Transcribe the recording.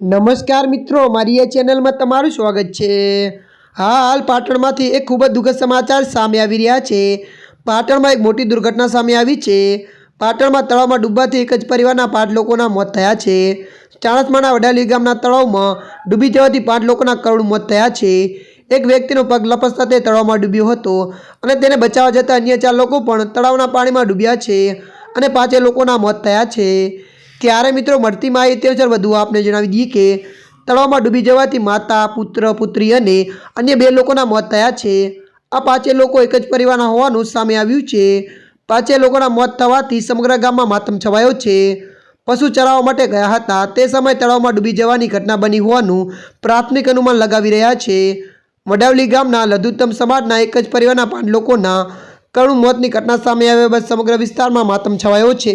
નમસ્કાર મિત્રો, મારી આ ચેનલમાં તમારું સ્વાગત છે. હાલ પાટણમાંથી એક ખૂબ જ દુઃખદ સમાચાર સામે આવી રહ્યા છે. પાટણમાં એક મોટી દુર્ઘટના સામે આવી છે. પાટણમાં તળાવમાં ડૂબવાથી એક જ પરિવારના પાંચ લોકોના મોત થયા છે. ચાણસમાના વડાલી ગામના તળાવમાં ડૂબી જવાથી પાંચ લોકોના કરોડ મોત થયા છે. એક વ્યક્તિનો પગ લપસતા તે તળાવમાં ડૂબ્યો હતો અને તેને બચાવવા જતા અન્ય ચાર લોકો પણ તળાવના પાણીમાં ડૂબ્યા છે અને પાંચે લોકોના મોત થયા છે. ત્યારે મિત્રો મળતી માહિતી અનુસાર વધુ આપને જણાવી દઈએ કે તળાવમાં ડૂબી જવાથી માતા, પુત્ર, પુત્રી અને અન્ય બે લોકોના મોત થયા છે. આ પાંચે લોકો એક જ પરિવારના હોવાનું સામે આવ્યું છે. પાંચે લોકોના મોત થવાથી સમગ્ર ગામમાં માતમ છવાયો છે. પશુ ચરાવવા માટે ગયા હતા. તે સમયે તળાવમાં ડૂબી જવાની ઘટના બની હોવાનું પ્રાથમિક અનુમાન લગાવી રહ્યા છે. વડાવલી ગામના લઘુત્તમ સમાજના એક જ પરિવારના પાંચ લોકોના કરુણ મોતની ઘટના સામે આવ્યા બાદ સમગ્ર વિસ્તારમાં માતમ છવાયો છે.